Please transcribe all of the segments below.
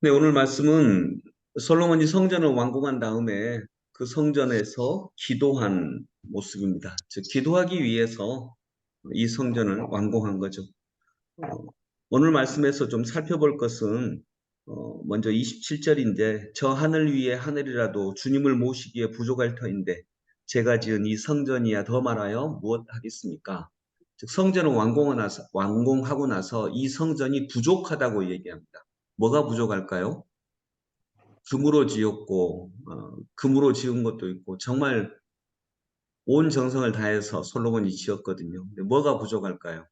네, 오늘 말씀은 솔로몬이 성전을 완공한 다음에 그 성전에서 기도한 모습입니다. 즉, 기도하기 위해서 이 성전을 완공한 거죠. 어, 오늘 말씀에서 좀 살펴볼 것은 어, 먼저 27절인데 저 하늘 위에 하늘이라도 주님을 모시기에 부족할 터인데 제가 지은 이 성전이야 더 말하여 무엇 하겠습니까? 즉 성전을 완공하고 나서, 완공하고 나서 이 성전이 부족하다고 얘기합니다. 뭐가 부족할까요? 금으로 지었고 어, 금으로 지은 것도 있고 정말 온 정성을 다해서 솔로몬이 지었거든요. 근데 뭐가 부족할까요?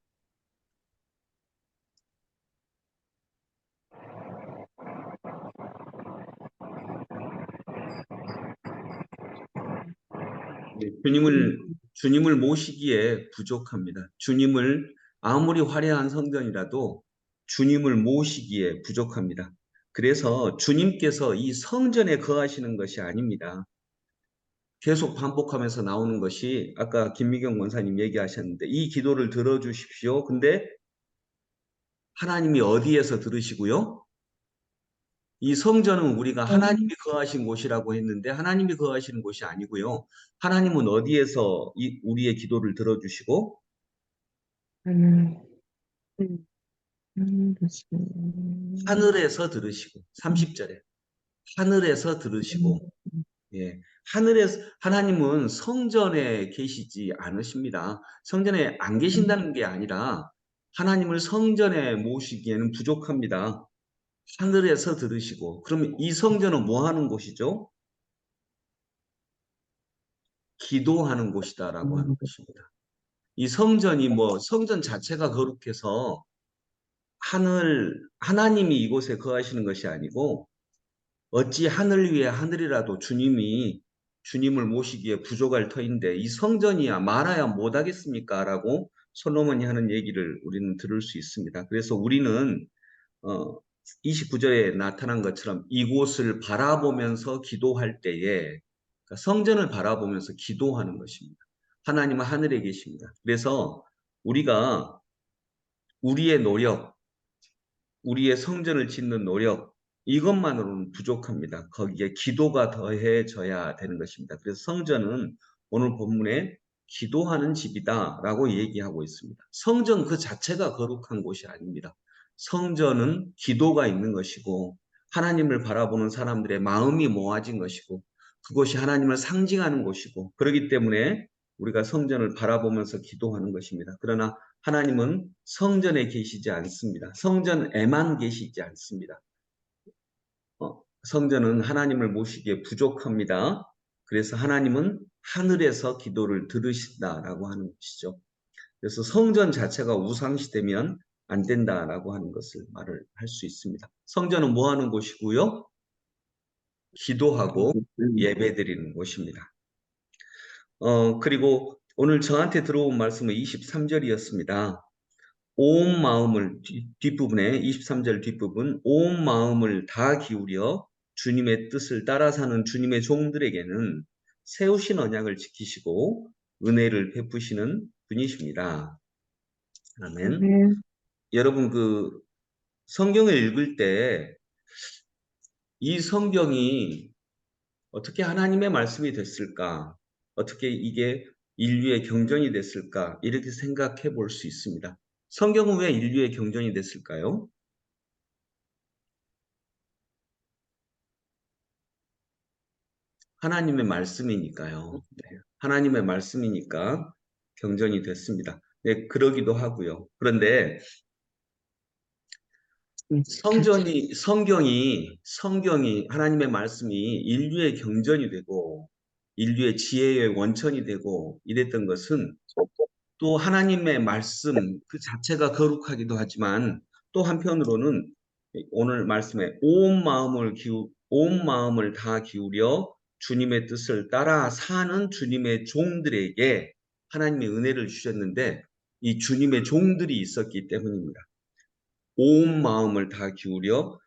네, 주님을 주님을 모시기에 부족합니다. 주님을 아무리 화려한 성전이라도 주님을 모시기에 부족합니다. 그래서 주님께서 이 성전에 거하시는 것이 아닙니다. 계속 반복하면서 나오는 것이 아까 김미경 원사님 얘기하셨는데 이 기도를 들어주십시오. 근데 하나님이 어디에서 들으시고요? 이 성전은 우리가 하나님이 거하신 곳이라고 했는데 하나님이 거하시는 곳이 아니고요. 하나님은 어디에서 이 우리의 기도를 들어주시고? 하늘, 음, 하늘에서, 하늘에서 들으시고 30절에. 하늘에서 들으시고. 예. 하늘에서 하나님은 성전에 계시지 않으십니다. 성전에 안 계신다는 게 아니라 하나님을 성전에 모시기에는 부족합니다. 하늘에서 들으시고 그러면 이 성전은 뭐 하는 곳이죠? 기도하는 곳이다라고 하는 것입니다. 이 성전이 뭐 성전 자체가 거룩해서 하늘 하나님이 이곳에 거하시는 것이 아니고 어찌 하늘 위에 하늘이라도 주님이 주님을 모시기에 부족할 터인데 이 성전이야 말아야 못하겠습니까? 라고 솔로몬이 하는 얘기를 우리는 들을 수 있습니다. 그래서 우리는 어, 29절에 나타난 것처럼 이곳을 바라보면서 기도할 때에 그러니까 성전을 바라보면서 기도하는 것입니다. 하나님은 하늘에 계십니다. 그래서 우리가 우리의 노력, 우리의 성전을 짓는 노력, 이것만으로는 부족합니다. 거기에 기도가 더해져야 되는 것입니다. 그래서 성전은 오늘 본문에 기도하는 집이다라고 얘기하고 있습니다. 성전 그 자체가 거룩한 곳이 아닙니다. 성전은 기도가 있는 것이고 하나님을 바라보는 사람들의 마음이 모아진 것이고 그것이 하나님을 상징하는 곳이고 그렇기 때문에 우리가 성전을 바라보면서 기도하는 것입니다. 그러나 하나님은 성전에 계시지 않습니다. 성전에만 계시지 않습니다. 어, 성전은 하나님을 모시기에 부족합니다. 그래서 하나님은 하늘에서 기도를 들으신다라고 하는 것이죠. 그래서 성전 자체가 우상시되면 안 된다라고 하는 것을 말을 할 수 있습니다. 성전은 뭐 하는 곳이고요? 기도하고 예배 드리는 곳입니다. 어, 그리고 오늘 저한테 들어온 말씀은 23절이었습니다. 온 마음을 뒷부분에 23절 뒷부분 온 마음을 다 기울여 주님의 뜻을 따라 사는 주님의 종들에게는 세우신 언약을 지키시고 은혜를 베푸시는 분이십니다. 아멘. 네, 여러분 그 성경을 읽을 때 이 성경이 어떻게 하나님의 말씀이 됐을까? 어떻게 이게 인류의 경전이 됐을까? 이렇게 생각해 볼 수 있습니다. 성경은 왜 인류의 경전이 됐을까요? 하나님의 말씀이니까요. 네, 하나님의 말씀이니까 경전이 됐습니다. 네, 그러기도 하고요. 그런데 성전이 성경이 성경이 하나님의 말씀이 인류의 경전이 되고 인류의 지혜의 원천이 되고 이랬던 것은 또 하나님의 말씀 그 자체가 거룩하기도 하지만 또 한편으로는 오늘 말씀에 온 마음을 기우 온 마음을 다 기울여 주님의 뜻을 따라 사는 주님의 종들에게 하나님의 은혜를 주셨는데 이 주님의 종들이 있었기 때문입니다. 온 마음을 다 기울여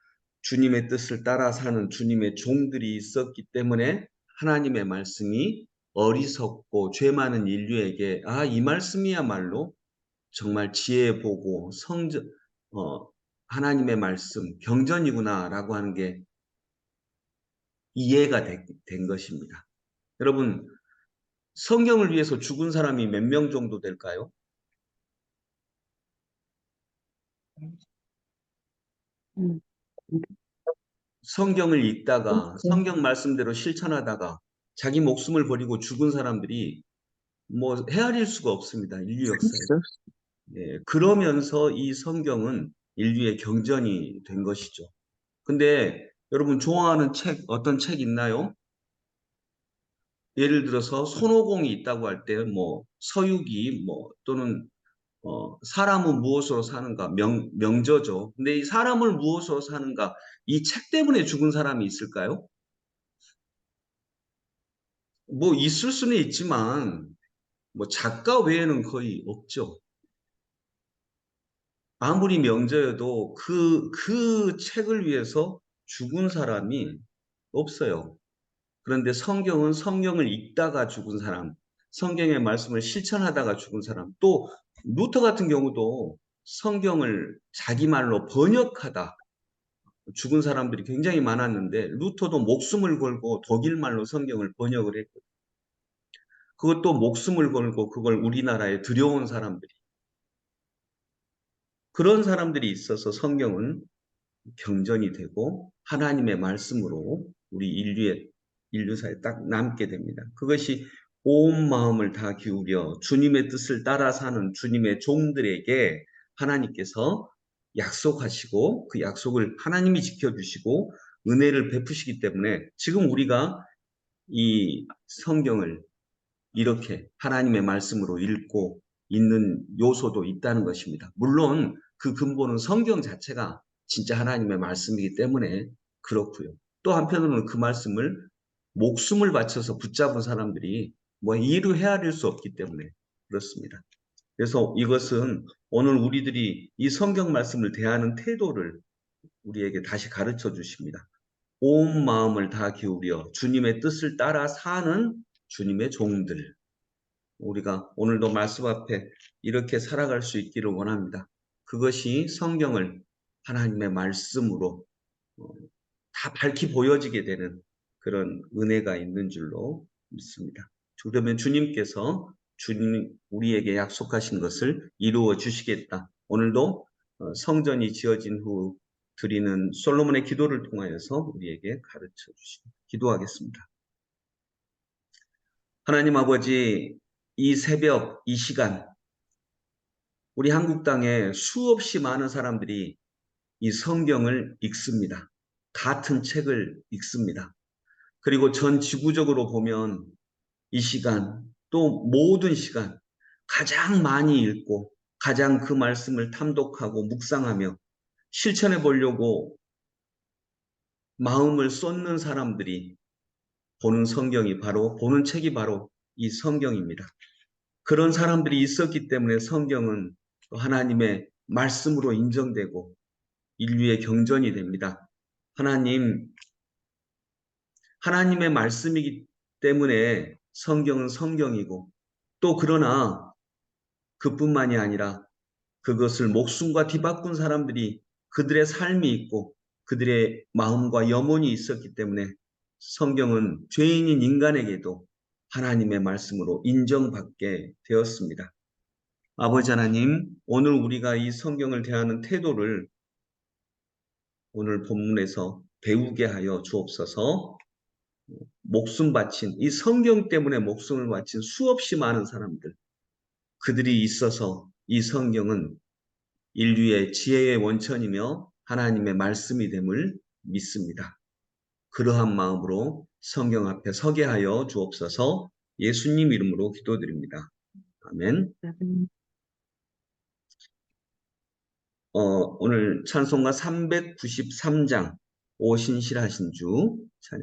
주님의 뜻을 따라 사는 주님의 종들이 있었기 때문에 하나님의 말씀이 어리석고 죄 많은 인류에게 아, 이 말씀이야말로 정말 지혜 보고 성전 어, 하나님의 말씀, 경전이구나라고 하는 게 이해가 되- 된 것입니다. 여러분, 성경을 위해서 죽은 사람이 몇 명 정도 될까요? 음, 성경을 읽다가 그렇죠. 성경 말씀대로 실천하다가 자기 목숨을 버리고 죽은 사람들이 뭐 헤아릴 수가 없습니다. 인류 역사에. 있어. 예, 그러면서 이 성경은 인류의 경전이 된 것이죠. 근데 여러분 좋아하는 책 어떤 책 있나요? 예를 들어서 손오공이 있다고 할 때 뭐 서유기 뭐 또는 어, 사람은 무엇으로 사는가 명, 명저죠. 근데 이 사람을 무엇으로 사는가 이 책 때문에 죽은 사람이 있을까요? 뭐 있을 수는 있지만 뭐 작가 외에는 거의 없죠. 아무리 명저여도 그, 그 책을 위해서 죽은 사람이 없어요. 그런데 성경은 성경을 읽다가 죽은 사람, 성경의 말씀을 실천하다가 죽은 사람, 또 루터 같은 경우도 성경을 자기 말로 번역하다 죽은 사람들이 굉장히 많았는데 루터도 목숨을 걸고 독일 말로 성경을 번역을 했고 그것도 목숨을 걸고 그걸 우리나라에 들여온 사람들이 그런 사람들이 있어서 성경은 경전이 되고 하나님의 말씀으로 우리 인류의 인류사에 딱 남게 됩니다. 그것이 온 마음을 다 기울여 주님의 뜻을 따라 사는 주님의 종들에게 하나님께서 약속하시고 그 약속을 하나님이 지켜주시고 은혜를 베푸시기 때문에 지금 우리가 이 성경을 이렇게 하나님의 말씀으로 읽고 있는 요소도 있다는 것입니다. 물론 그 근본은 성경 자체가 진짜 하나님의 말씀이기 때문에 그렇고요. 또 한편으로는 그 말씀을 목숨을 바쳐서 붙잡은 사람들이 뭐 이루 헤아릴 수 없기 때문에 그렇습니다. 그래서 이것은 오늘 우리들이 이 성경 말씀을 대하는 태도를 우리에게 다시 가르쳐 주십니다. 온 마음을 다 기울여 주님의 뜻을 따라 사는 주님의 종들. 우리가 오늘도 말씀 앞에 이렇게 살아갈 수 있기를 원합니다. 그것이 성경을 하나님의 말씀으로 어, 다 밝히 보여지게 되는 그런 은혜가 있는 줄로 믿습니다. 그러면 주님께서 주님 우리에게 약속하신 것을 이루어 주시겠다. 오늘도 어, 성전이 지어진 후 드리는 솔로몬의 기도를 통하여서 우리에게 가르쳐 주십니다. 기도하겠습니다. 하나님 아버지, 이 새벽, 이 시간, 우리 한국 땅에 수없이 많은 사람들이 이 성경을 읽습니다. 같은 책을 읽습니다. 그리고 전 지구적으로 보면 이 시간, 또 모든 시간, 가장 많이 읽고, 가장 그 말씀을 탐독하고 묵상하며 실천해 보려고 마음을 쏟는 사람들이 보는 성경이 바로, 보는 책이 바로 이 성경입니다. 그런 사람들이 있었기 때문에 성경은 하나님의 말씀으로 인정되고 인류의 경전이 됩니다. 하나님, 하나님의 말씀이기 때문에 성경은 성경이고 또 그러나 그뿐만이 아니라 그것을 목숨과 뒤바꾼 사람들이 그들의 삶이 있고 그들의 마음과 염원이 있었기 때문에 성경은 죄인인 인간에게도 하나님의 말씀으로 인정받게 되었습니다. 아버지 하나님, 오늘 우리가 이 성경을 대하는 태도를 오늘 본문에서 배우게 하여 주옵소서. 목숨 바친 이 성경 때문에 목숨을 바친 수없이 많은 사람들 그들이 있어서 이 성경은 인류의 지혜의 원천이며 하나님의 말씀이 됨을 믿습니다. 그러한 마음으로 성경 앞에 서게 하여 주옵소서 예수님 이름으로 기도드립니다. 아멘. 어, 오늘 찬송가 393장 오신실하신 주 찬양.